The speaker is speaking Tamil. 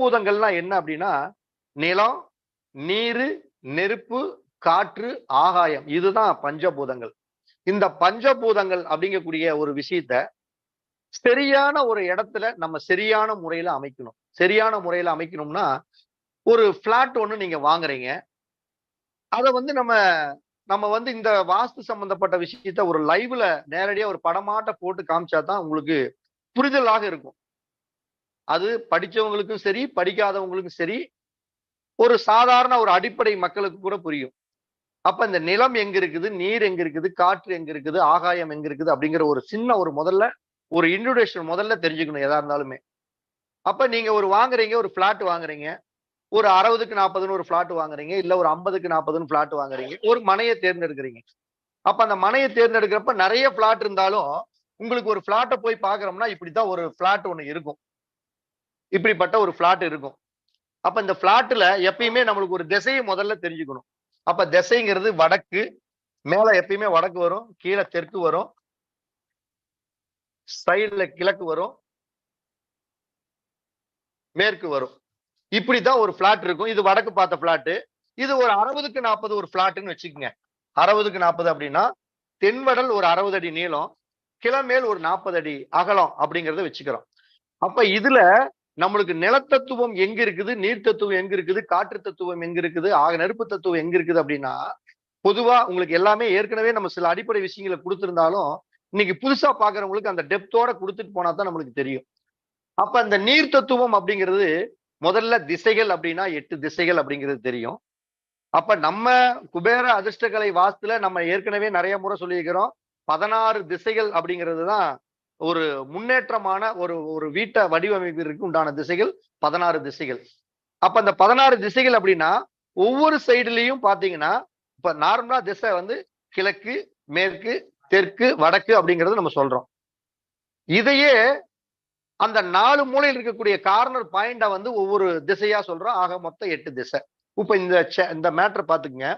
பஞ்சபூதங்கள்லாம் என்ன அப்படின்னா நிலம் நீரு நெருப்பு காற்று ஆகாயம். இதுதான் பஞ்சபூதங்கள். இந்த பஞ்சபூதங்கள் அப்படிங்கக்கூடிய ஒரு விஷயத்த சரியான ஒரு இடத்துல நம்ம சரியான முறையில அமைக்கணும். சரியான முறையில அமைக்கணும்னா ஒரு பிளாட் ஒன்று நீங்க வாங்குறீங்க. அதை வந்து நம்ம நம்ம வந்து இந்த வாஸ்து சம்பந்தப்பட்ட விஷயத்த ஒரு லைவ்ல நேரடியா ஒரு படமாட்ட போட்டு காமிச்சா தான் உங்களுக்கு புரிதலாக இருக்கும். அது படிச்சவங்களுக்கும் சரி படிக்காதவங்களுக்கும் சரி ஒரு சாதாரண ஒரு அடிப்படை மக்களுக்கு கூட புரியும். அப்ப இந்த நிலம் எங்க இருக்குது நீர் எங்க இருக்குது காற்று எங்க இருக்குது ஆகாயம் எங்க இருக்குது அப்படிங்கிற ஒரு சின்ன ஒரு முதல்ல ஒரு இன்ட்ரோடக்ஷன் முதல்ல தெரிஞ்சுக்கணும் எதா இருந்தாலுமே. அப்ப நீங்க ஒரு வாங்குறீங்க ஒரு பிளாட் வாங்குறீங்க ஒரு அறுபதுக்கு நாற்பதுன்னு ஒரு பிளாட் வாங்குறீங்க இல்ல ஒரு ஐம்பதுக்கு நாற்பதுன்னு பிளாட் வாங்குறீங்க ஒரு மனையை தேர்ந்தெடுக்கிறீங்க. அப்ப அந்த மனையை தேர்ந்தெடுக்கிறப்ப நிறைய பிளாட் இருந்தாலும் உங்களுக்கு ஒரு பிளாட்டை போய் பாக்குறோம்னா இப்படித்தான் ஒரு பிளாட் ஒண்ணு இருக்கும். இப்படிப்பட்ட ஒரு பிளாட் இருக்கும். அப்ப இந்த பிளாட்ல எப்பயுமே நம்மளுக்கு ஒரு திசையை முதல்ல தெரிஞ்சுக்கணும். அப்ப திசைங்கிறது வடக்கு மேல எப்பயுமே வடக்கு வரும் கீழே தெற்கு வரும் சைடுல கிழக்கு வரும் மேற்கு வரும். இப்படிதான் ஒரு பிளாட் இருக்கும். இது வடக்கு பார்த்த பிளாட் இது ஒரு அறுபதுக்கு நாற்பது ஒரு பிளாட்னு வச்சுக்கோங்க. அறுபதுக்கு நாற்பது அப்படின்னா தென்வடல் ஒரு அறுபது அடி நீளம் கிளமேல் ஒரு நாற்பது அடி அகலம் அப்படிங்கறத வச்சுக்கிறோம். அப்ப இதுல நம்மளுக்கு நிலத்தத்துவம் எங்க இருக்குது? நீர் தத்துவம் எங்க இருக்குது? காற்று தத்துவம் எங்க இருக்குது? ஆக நெருப்பு தத்துவம் எங்க இருக்குது அப்படின்னா பொதுவா உங்களுக்கு எல்லாமே ஏற்கனவே நம்ம சில அடிப்படை விஷயங்களை கொடுத்திருந்தாலும் இன்னைக்கு புதுசா பாக்குறவங்களுக்கு அந்த டெப்தோட கொடுத்துட்டு போனா தான் நம்மளுக்கு தெரியும். அப்ப அந்த நீர் தத்துவம் அப்படிங்கிறது முதல்ல திசைகள் அப்படின்னா எட்டு திசைகள் அப்படிங்கிறது தெரியும். அப்ப நம்ம குபேர அதிர்ஷ்டகலை வாஸ்துல நம்ம ஏற்கனவே நிறைய முறை சொல்லியிருக்கிறோம். பதினாறு திசைகள் அப்படிங்கிறது தான் ஒரு முன்னேற்றமான ஒரு ஒரு வீட்டை வடிவமைப்பிற்கு உண்டான திசைகள் பதினாறு திசைகள். அப்ப அந்த பதினாறு திசைகள் அப்படின்னா ஒவ்வொரு சைடுலயும் பாத்தீங்கன்னா இப்ப நார்மலா திசை வந்து கிழக்கு மேற்கு தெற்கு வடக்கு அப்படிங்கறது நம்ம சொல்றோம். இதையே அந்த நாலு மூலையில் இருக்கக்கூடிய கார்னர் பாயிண்டா வந்து ஒவ்வொரு திசையா சொல்றோம். ஆக மொத்தம் எட்டு திசை. இப்ப இந்த இந்த மேட்டர் பாத்துக்கங்க.